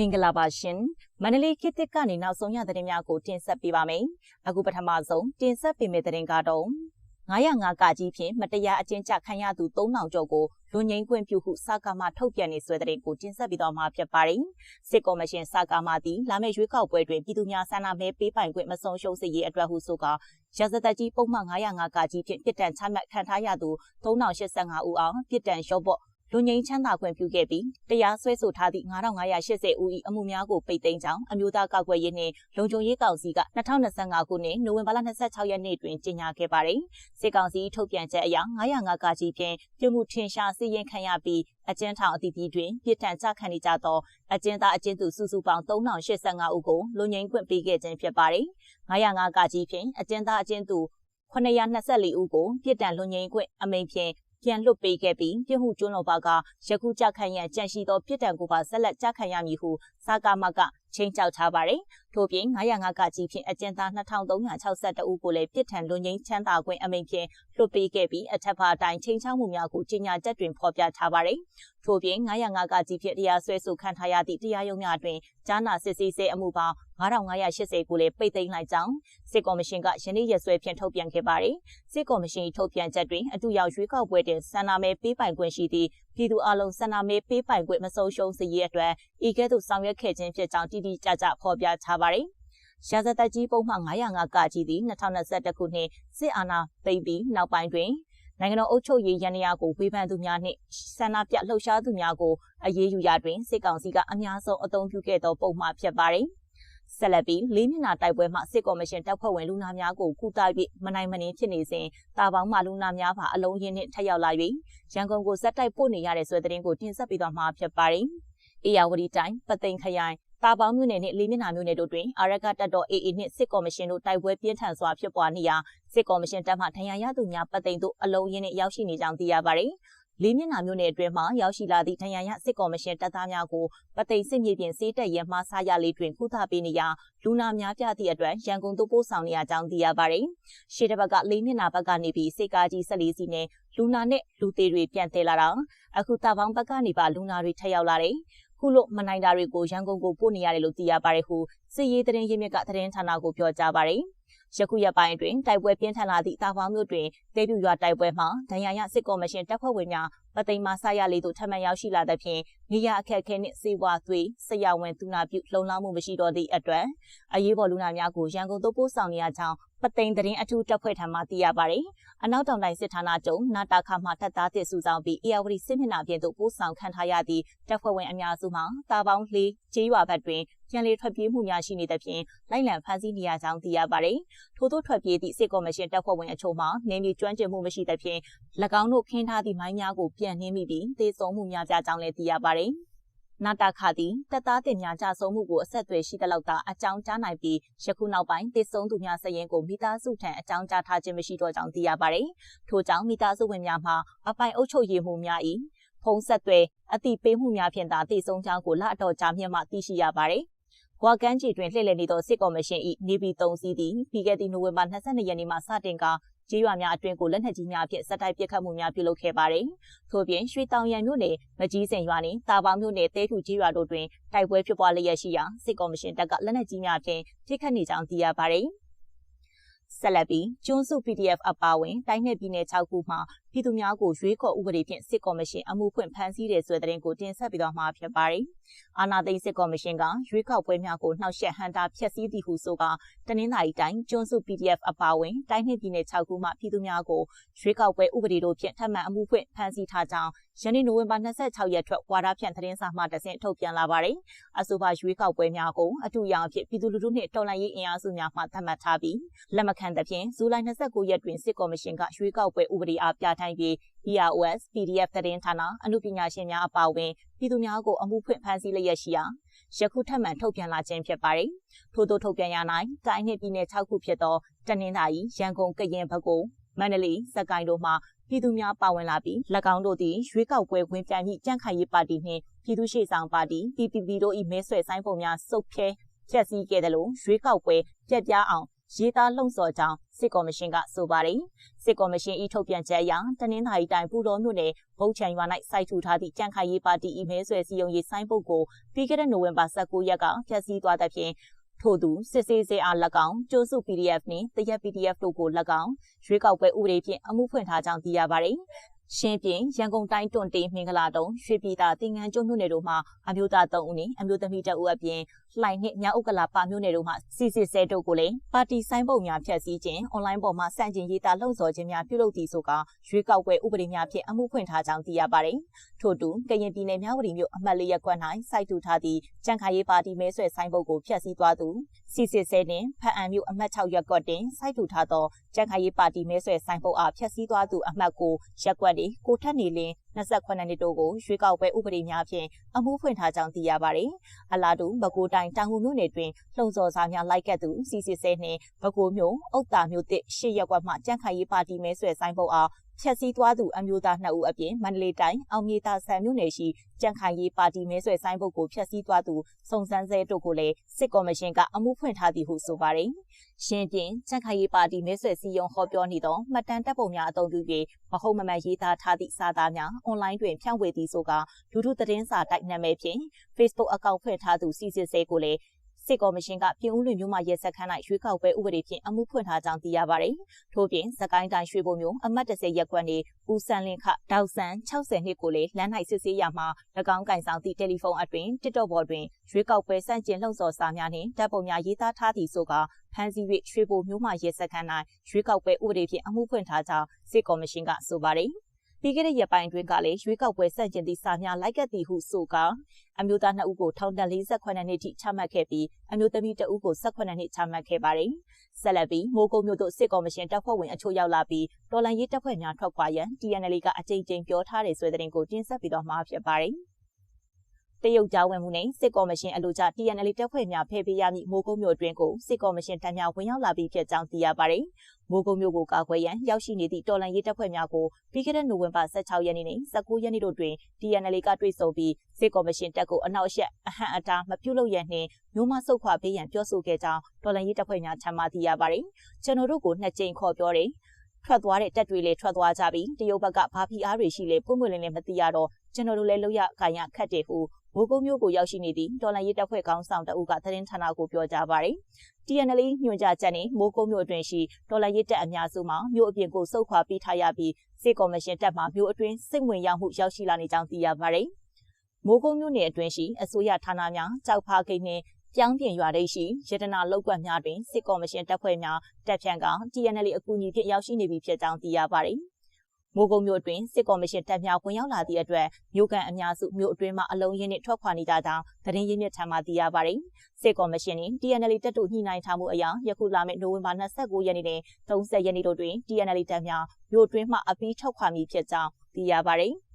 မင်္ဂလာပါရှင်မန္တလေးခေတ်သစ်ကနေနောက်ဆုံးရသတင်းများကိုတင်ဆက်ပေးပါမယ်အခုပထမဆုံးတင်ဆက်ပေးမယ့်သတင်းကတော့905ကကြီးဖြင့်မတရားအကျဉ်းချခံရသူ3000ကျော်ကိုလူငင်းခွင့်ပြုဟုစကားမှထုတ်ပြန်နေဆွဲတဲ့ကိုတင်ဆက်ပြီးတော့မှာဖြစ်ပါတယ်စစ်ကော်မရှင်စကားမှသည်လာမယ့်ရွေးကောက်ပွဲတွင်ပြည်သူများဆန္ဒမဲပေးပိုင်ခွင့်မဆုံးရှုံးစေရေးအတွက်ဟုဆိုကရာဇသက်ကြီးပုံမှန်905ကကြီးဖြင့်ပြစ်ဒဏ်ချမှတ်ခံထားရသူ3085ဦးအောင်ပြစ်ဒဏ်လျှော့ပေါ့ လူငင်းချမ်းသာခွင့်ပြုခဲ့ပြီးတရားစွဲဆိုထားသည့်9580ဦး၏အမှုများကိုပိတ်သိမ်းကြောင်းအမျိုးသားကောက်ွယ်ရေးနှင့်လုံခြုံရေးကောင်စီက2025ခုနှစ်နိုဝင်ဘာလ26ရက်နေ့တွင်ကြေညာခဲ့ပါသည်စစ်ကောင်စီထုတ်ပြန်ချက်အရ905ကကြီးဖြင့်ပြည်မှုထင်ရှားစီရင်ခံရပြီးအကျဉ်းထောင်အသီးသီးတွင်ပြစ်ဒဏ်ချခံနေကြသောအကျဉ်းသားအကျဉ်းသူစုစုပေါင်း3085ဦးကိုလူငင်းခွင့်ပေးခဲ့ခြင်းဖြစ်ပါသည်905ကကြီးဖြင့်အကျဉ်းသားအကျဉ်းသူ924ဦးကိုပြစ်ဒဏ်လွန်ငင်းခွင့်အမိန်ဖြင့် ပြန်လွတ်ပေးခဲ့ပြီးပြစ်မှုကျွလွန်ပါကယခုကြခံရန်ကြန့်ရှိသောပြစ်ဒဏ်ကိုပါဆက်လက်ကြခံရမည်ဟုစာကာမက ချင်းချောက်ထားပါတယ်။ထို့ပြင်905ကကြီးဖြင့်အကျဉ်းသား2362ဦးကိုလည်းပြစ်ဒဏ်လွန်ငင်းချမ်းသာခွင့်အမိန့်ဖြင့်လွတ်ပေးခဲ့ပြီးအထက်ပါအတိုင်းချင်းချောက်မှုများကိုကြီးညာချက်တွင်ဖော်ပြထားပါတယ်။ထို့ပြင်905ကကြီးဖြင့်တရားစွဲဆိုခံထားရသည့်တရားရုံးများတွင်ကြားနာစစ်ဆေးဆဲအမှုပေါင်း9580ကိုလည်းပိတ်သိမ်းလိုက်ကြောင်းစစ်ကော်မရှင်ကယနေ့ရက်စွဲဖြင့်ထုတ်ပြန်ခဲ့ပါတယ်။စစ်ကော်မရှင်ထုတ်ပြန်ချက်တွင်အတူရောက်ရွေးကောက်ပွဲတွင်ဆန္ဒမဲပေးပိုင်ခွင့်ရှိသည့်ပြည်သူအလုံးဆန္ဒမဲပေးပိုင်ခွင့်မဆုံးရှုံးစေရေးအတွက်ဤကဲ့သို့ဆောင်ရွက်ခဲ့ခြင်းဖြစ်ကြောင်းတိတိကျကျဖော်ပြထားပါတယ်။ရာဇသက်ကြီးပုံမှန်905ကကြီးသည့်2021ခုနှစ်စစ်အာဏာသိမ်းပြီးနောက်ပိုင်းတွင်နိုင်ငံတော်အုပ်ချုပ်ရေးရန်ရာကိုဝေဖန်သူများနှင့်ဆန္ဒပြလှုပ်ရှားသူများကိုအရေးယူရာတွင်စစ်ကောင်စီကအများဆုံးအသုံးပြုခဲ့သောပုံမှန်ဖြစ်ပါတယ်။ ဆက်လက်ပြီးလေးမျက်နှာတိုက်ပွဲမှစစ်ကော်မရှင်တပ်ဖွဲ့ဝင်လူနာများကိုကုသပြီးမနိုင်မနှင်းဖြစ်နေစဉ်တာပေါင်းမှလူနာများပါအလုံးရင်းနှင့်ထက်ရောက်လာ၍ရန်ကုန်ကိုဇက်တိုက်ပို့နေရတဲ့ဆွဲသတင်းကိုတင်ဆက်ပေးသွားမှာဖြစ်ပါတယ်။အေယာဝတီတိုင်းပသိမ်ခရိုင်တာပေါင်းမြို့နယ်နှင့်လေးမျက်နှာမြို့နယ်တို့တွင်အာရကတပ်တော် AA နှင့်စစ်ကော်မရှင်တို့တိုက်ပွဲပြင်းထန်စွာဖြစ်ပွားနေရာစစ်ကော်မရှင်တပ်မှထံရရသူများပသိမ်တို့အလုံးရင်းနှင့်ရောက်ရှိနေကြောင်းသိရပါတယ်။ လေးမျက်နှာမြို့နယ်အတွင်းမှာရောက်ရှိလာသည့်ဒဏ်ရာရစစ်ကော်မရှင်တပ်သားများကိုပသိမ်စစ်မြေပြင်စေးတက်ရဲမှဆားရလေးတွင်ကုသပေးနေရာလူနာများပြသည့်အတွက်ရန်ကုန်သို့ပို့ဆောင်နေရကြောင်းသိရပါတယ်။ရှေ့တစ်ဘက်ကလေးမျက်နှာဘက်ကနေပြီးစေကာကြီး14စီးနဲ့လူနာနဲ့လူသေးတွေပြန်သေးလာတာအခုတာပေါင်းဘက်ကနေပါလူနာတွေထပ်ရောက်လာတယ်။ခုလိုမနိုင်တာတွေကိုရန်ကုန်ကိုပို့နေရတယ်လို့သိရပါတယ်ဟုစစ်ရေးသတင်းရင်းမြစ်ကသတင်းဌာနကိုပြောကြားပါတယ်။ ယခုရက်ပိုင်းတွင်တိုက်ပွဲပြင်းထန်လာသည့်တာဖောင်းမြို့တွင်ဒေပြူရွာတိုက်ပွဲမှာဒဏ်ရာရစစ်ကော်မရှင်တပ်ဖွဲ့ဝင်များပသိမ်မာဆရလေးတို့ထပ်မံရောက်ရှိလာသဖြင့်နေရအခက်အခဲနှင့်စေဝါသွေးဆရာဝန်သူနာပြုလုံလောက်မှုမရှိတော့သည့်အတွက်အရေးပေါ်လူနာများကိုရန်ကုန်သို့ပို့ဆောင်နေရကြောင်းပသိမ်တရင်အထူးတပ်ဖွဲ့ထံမှသိရပါတယ်။အနောက်တောင်တိုင်းစစ်ဌာနချုပ်နာတာခမှတပ်သားတစ်စုဆောင်ပြီးအေယာဝတီစစ်မျက်နှာပြင်သို့ပို့ဆောင်ခံထားရသည့်တပ်ဖွဲ့ဝင်အများစုမှတာပေါင်းလေးကျေးရွာဘက်တွင် ပြန်လည်ထွက်ပြေးမှုများရှိနေသဖြင့်လိုက်လံဖမ်းဆီးနေရကြောင်းသိရပါတယ်။ထို့သောထွက်ပြေးသည့်စစ်ကော်မရှင်တပ်ဖွဲ့ဝင်အချို့မှနေမြေကျွမ်းကျင်မှုမရှိသဖြင့်၎င်းတို့ခင်းထားသည့်မိုင်းများကိုပြန်နှင်းမိပြီးသေဆုံးမှုများပြကြောင်းလည်းသိရပါတယ်။နာတာခသည်တပ်သားတင်များကြဆုံးမှုကိုအဆက်အသွယ်ရှိသလောက်သာအကြောင်းကြားနိုင်ပြီးယခုနောက်ပိုင်းတည်ဆုံသူများစရင်ကိုမိသားစုထံအကြောင်းကြားထားခြင်းမရှိတော့ကြောင်းသိရပါတယ်။ထို့ကြောင့်မိသားစုဝင်များမှာအပိုင်အုပ်ချုပ်ရေးမှုများ၏ဖုံးဆက်သွယ်အတိပေးမှုများဖြင့်သာတည်ဆုံကြောင်းကိုလအတော်ကြာမြင့်မှသိရှိရပါတယ်။ ကွာကန်းကြီးတွင်လှည့်လည်နေသောစစ်ကော်မရှင်၏နေပြည်တော်စီးသည်ပြီးခဲ့သည့်နိုဝင်ဘာ22ရက်နေ့မှစတင်ကကြေးရွာများအတွင်းကိုလက်နက်ကြီးများဖြင့်စက်တိုက်ပစ်ခတ်မှုများပြုလုပ်ခဲ့ပါတယ်။ထို့ပြင်ရွှေတောင်ရံမြို့နယ်မကြီးစင်ရွာနှင့်တာပေါင်းမြို့နယ်တဲထူကြေးရွာတို့တွင်တိုက်ပွဲဖြစ်ပွားလျက်ရှိရာစစ်ကော်မရှင်တပ်ကလက်နက်ကြီးများဖြင့်ပစ်ခတ်နေကြောင်းသိရပါတယ်။ ဆက်လက်ပြီးကျွန်းစု PDF အပါဝင်တိုင်းနယ်ပြည်နယ်6ခုမှပြည်သူများကိုရွေးကော်ဥပဒေဖြင့်စစ်ကော်မရှင်အမှုဖွင့်ဖမ်းဆီးတဲ့ဆွဲတဲ့ကိုတင်ဆက်ပြီးတော့မှာဖြစ်ပါတယ်။အာဏာသိမ်းစစ်ကော်မရှင်ကရွေးကောက်ပွဲများကိုနှောက်ယှက်ဟန်တာဖျက်ဆီးသည်ဟုဆိုကတနင်္လာရီတိုင်းကျွန်းစု PDF အပါဝင်တိုင်းနယ်ပြည်နယ်6ခုမှပြည်သူများကိုရွေးကောက်ပွဲဥပဒေတို့ဖြင့်ထပ်မံအမှုဖွင့်ဖမ်းဆီးထားကြောင်း ယနေ့နိုဝင်ဘာ26ရက်ထွက်ဝါဒဖြန့်သတင်းစာမှတဆင့်ထုတ်ပြန်လာပါတယ်။အဆိုပါရွေးကောက်ပွဲများကိုအထူးရောင်အဖြစ်ပြည်သူလူထုနှင့်တော်လှန်ရေးအင်အားစုများမှသတ်မှတ်ထားပြီးလက်မခံသဖြင့်ဇူလိုင်29ရက်တွင်စစ်ကော်မရှင်ကရွေးကောက်ပွဲဥပဒေအားပြဋ္ဌာန်းပြီး PROS PDF သတင်းဌာနအမှုပညာရှင်များအပါအဝင်ပြည်သူများကိုအမှုဖွင့်ဖမ်းဆီးလျက်ရှိရာယခုထပ်မံထုတ်ပြန်လာခြင်းဖြစ်ပါတယ်။ထို့သောထုတ်ပြန်ရ၌တိုင်းနှင့်ပြည်နယ်6ခုဖြစ်သောတနင်္သာရီရန်ကုန်ကရင်ဘက်ကို မန္တလေးစကိုင်းတို့မှပြည်သူများပါဝင်လာပြီး၎င်းတို့သည်ရွေးကောက်ပွဲဝင်ပြိုင်မှုကြန့်ခိုင်ရေးပါတီနှင့်ပြည်သူ့ရှေ့ဆောင်ပါတီ PPP တို့၏မဲဆွယ်ဆိုင်ပုံများစုပ်ဖြဲဖျက်ဆီးခဲ့တယ်လို့ရွေးကောက်ပွဲပြက်ပြားအောင်ရေးသားလှုံ့ဆော်ကြောင်းစစ်ကော်မရှင်ကဆိုပါတယ်စစ်ကော်မရှင်ဤထုတ်ပြန်ချက်အရတနင်္သာရီတိုင်းပူတော်မြို့နယ်ဗုတ်ချံရွာ၌စိုက်ထူထားသည့်ကြံ့ခိုင်ရေးပါတီဤမဲဆွယ်စည်းရုံးရေးဆိုင်းပုတ်ကိုပြီးခဲ့တဲ့နိုဝင်ဘာ19ရက်ကဖျက်ဆီးသွားတဲ့ဖြင့် ထို့သူစစ်စေးစေးအား၎င်းကျိုးစု PDF နှင့်တရက် PDF တို့ကို၎င်းရွေးကောက်ပွဲဥပဒေဖြင့်အမှုဖွင့်ထားကြောင်းသိရပါတယ် ရှင်းပြင်းရန်ကုန်တိုင်းတွန်တေးမင်္ဂလာတုံရွှေပြည်သာတင်ငန်းကျွန်းမြို့နယ်တို့မှာအမျိုးသား3ဦးနဲ့အမျိုးသမီး2ဦးအပြင်လှိုင်နှင့်မြောက်ဥက္ကလာပါမြို့နယ်တို့မှာစီစစ်ဆဲတို့ကိုလည်းပါတီဆိုင်ပုံများဖြတ်စည်းခြင်းအွန်လိုင်းပေါ်မှာစန့်ကျင်ရေးသားလှုံ့ဆော်ခြင်းများပြုလုပ်သည်ဆိုကရွေးကောက်ပွဲဥပဒေများဖြင့်အမှုဖွင့်ထားကြောင်းသိရပါတယ်။ထို့တူကရင်ပြည်နယ်မြောက်ဝတီမြို့အမှတ်၄ရပ်ကွက်၌စိုက်ထူထားသည့်ကြံ့ခိုင်ရေးပါတီမဲဆွယ်ဆိုင်ပုံကိုဖျက်ဆီးသွားသူစီစစ်ဆဲနှင့်ဖအံမြို့အမှတ်6ရပ်ကွက်တွင်စိုက်ထူထားသောကြံ့ခိုင်ရေးပါတီမဲဆွယ်ဆိုင်ပုံအားဖျက်ဆီးသွားသူအမှတ်ကိုရပ်ကွက်တွင်ကိုထက်နေလင်း28နှစ်တို့ကိုရွေးကောက်ပွဲဥပဒေများဖြင့်အမှုဖွင့်ထားကြောင်းသိရပါတယ်။အလားတူပဲခူးတိုင်းတောင်ငူမြို့နယ်တွင်လှုံ့ဆော်စားများလိုက်ကတ်သူစီစီဆဲနှင့်ပဲခူးမြို့အုတ်တာမြို့တစ်ရှစ်ရက်ကွက်မှကြန့်ခိုင်ရေးပါတီမဲဆွယ်ဆိုင်ပုတ်အား ဖြက်စီးသွားသူအမျိုးသား2ဦးအပြင်မန္တလေးတိုင်းအောင်မြေသာဆန်မြို့နယ်ရှိကြံ့ခိုင်ရေးပါတီမဲဆွယ်ဆိုင်ဘုတ်ကိုဖျက်ဆီးသွားသူစုံစမ်းဆဲတို့ကိုလည်းစစ်ကော်မရှင်ကအမှုဖွင့်ထားသည်ဟုဆိုပါတယ်။ရှင်းပြင်းကြံ့ခိုင်ရေးပါတီမဲဆွယ်စည်းရုံးဟောပြောနေသောမှတ်တမ်းတပ်ပုံများအသုံးပြု၍မဟုတ်မမှန်ရေးသားထားသည့်စာသားများအွန်လိုင်းတွင်ဖြန့်ဝေသည်ဆိုကလူထုသတင်းစာတိုက်နာမည်ဖြင့် Facebook အကောင့်ဖွင့်ထားသူစီစစ်ဆဲကိုလည်း စစ်ကော်မရှင်ကပြည်ဦးလွင်မြို့မှာရဲစခန်း၌ရွေးကောက်ပွဲဥပဒေဖြင့်အမှုဖွင့်ထားကြောင်းသိရပါတယ်။ထို့ပြင်စကိုင်းတိုင်းရွှေဘုံမြို့အမှတ်30ရပ်ကွက်နေဦးစံလင်းခဒေါက်ဆန်60နှစ်ကိုလည်းလမ်း၌စစ်ဆေးရမှာ၎င်းကင်ဆောင်သည့်တယ်လီဖုန်းအတွင် TikTok ပေါ်တွင်ရွေးကောက်ပွဲစန့်ကျင်လှုံ့ဆော်စာများနှင့်တပ်ပုံများရေးသားထားသည့်ဆိုကဖမ်းဆီး၍ရွှေဘုံမြို့မှာရဲစခန်း၌ရွေးကောက်ပွဲဥပဒေဖြင့်အမှုဖွင့်ထားကြောင်းစစ်ကော်မရှင်ကဆိုပါတယ်။ ပြီးခဲ့တဲ့ရက်ပိုင်းတွင်ကလည်းရွေးကောက်ပွဲဆန့်ကျင်သည့်စာများလိုက်ကပ်သည်ဟုဆိုကအမျိုးသား2ဦးကိုထောင်ဒဏ်48နှစ်ထိချမှတ်ခဲ့ပြီးအမျိုးသမီး2ဦးကို18နှစ်ချမှတ်ခဲ့ပါတယ်။ဆက်လက်ပြီးမိုးကုံမြို့သို့စစ်ကော်မရှင်တပ်ဖွဲ့ဝင်အချို့ရောက်လာပြီးတော်လန်ရေးတပ်ဖွဲ့များထွက်ခွာရန် TNL ကအကြိမ်ကြိမ်ပြောထားတဲ့ဆွဲတဲ့ကိုတင်ဆက်ပြီးတော့မှာဖြစ်ပါတယ်။ တရုတ်ကြားဝင်မှုနဲ့စစ်ကော်မရှင်အလို့ကျ TNL တပ်ဖွဲ့များဖယ်ပေးရမည့်မိုးကုတ်မြို့အတွင်းကိုစစ်ကော်မရှင်တပ်များဝင်ရောက်လာပြီးဖြစ်ကြောင်းသိရပါတယ်။မိုးကုတ်မြို့ကိုကာကွယ်ရန်ရောက်ရှိနေသည့်တော်လှန်ရေးတပ်ဖွဲ့များကိုပြီးခဲ့တဲ့နိုဝင်ဘာ16ရက်နေ့နဲ့19ရက်နေ့တို့တွင် TNL ကတွေ့ဆုံပြီးစစ်ကော်မရှင်တပ်ကိုအနောက်အရှက်အဟန့်အတားမပြုလုပ်ရန်နှင့်မျိုးမဆုတ်ခွာပေးရန်ပြောဆိုခဲ့ကြောင်းတော်လှန်ရေးတပ်ဖွဲ့များထံမှသိရပါတယ်။ကျွန်တော်တို့ကိုနှစ်ကြိမ်ခေါ်ပြောတယ်ထွက်သွားတဲ့တက်တွေလည်းထွက်သွားကြပြီးတရုတ်ဘက်ကဘာဖီအားတွေရှိလဲပုံမှန်လင်းလည်းမသိရတော့ကျွန်တော်တို့လည်းလောက်ရခိုင်ရခတ်တယ်ဟု ဘိုးကုန်းမျိုးကိုရောက်ရှိနေသည့်တော်လန်ရေးတပ်ဖွဲ့ကောင်းဆောင်တအုပ်ကသတင်းဌာနကိုပြောကြားပါတယ်။ TNL ညွှန်ကြားချက်နဲ့မိုးကုန်းမျိုးအတွင်းရှိတော်လန်ရေးတပ်အများစုမှာမြို့အပြင်ကိုစုခွာပြီးထားရပြီးစစ်ကော်မရှင်တပ်မှမြို့အတွင်းစစ်ဝင်ရောက်မှုရောက်ရှိလာနေကြောင်းသိရပါတယ်။မိုးကုန်းမြို့နယ်အတွင်းရှိအစိုးရဌာနများကြောက်ဖားကိန်းနှင့်ပြောင်းပြင်ရွာတိတ်ရှိရတနာလောက်ကွက်များတွင်စစ်ကော်မရှင်တပ်ဖွဲ့များတပ်ဖြန့်က TNL အကူအညီဖြင့်ရောက်ရှိနေပြီဖြစ်ကြောင်းသိရပါတယ်။ မိုးကုံမြို့တွင်စစ်ကော်မရှင်တပ်များဝင်ရောက်လာသည့်အတွက်မြို့ကန်အများစုမြို့အတွင်းမှအလုံးရင်းနှင့်ထွက်ခွာနေကြကြောင်းသတင်းရင်းမြစ်ထံမှသိရပါတယ်။စစ်ကော်မရှင်နှင့် TNL တပ်တို့ညှိနှိုင်းထားမှုအရယခုလာမယ့်နိုဝင်ဘာ29ရက်နေ့နဲ့30ရက်နေ့တို့တွင် TNL တပ်များမြို့အတွင်းမှအပီးထွက်ခွာမည်ဖြစ်ကြောင်းသိရပါတယ်။